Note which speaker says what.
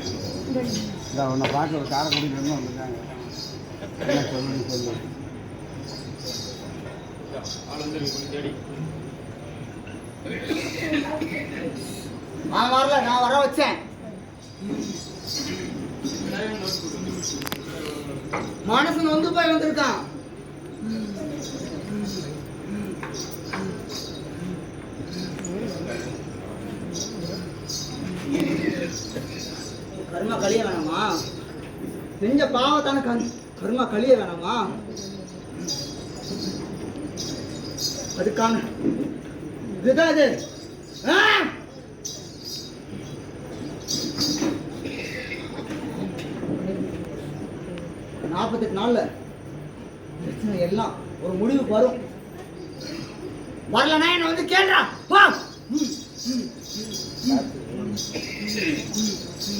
Speaker 1: இந்த உன்னை பார்க்க ஒரு காரைக்குடியிலேருந்து வந்திருக்காங்க என்ன சொல்லு சொல்லு
Speaker 2: நான் வரல நான் வர வச்சேன். மனசு வந்து போய் வந்திருக்கான். கர்மா கழிய வேணாமா? நெஞ்ச பாவத்தான கண் கர்மா கழிய வேணாமா? அதுக்கான இதுதான் இது. நாற்பத்தெட்டு நாள்ல பிரச்சனை எல்லாம் ஒரு முடிவுக்கு வரும். வரலன்னா என்னை வந்து கேள்றா வா ம், ம், ம், ம்.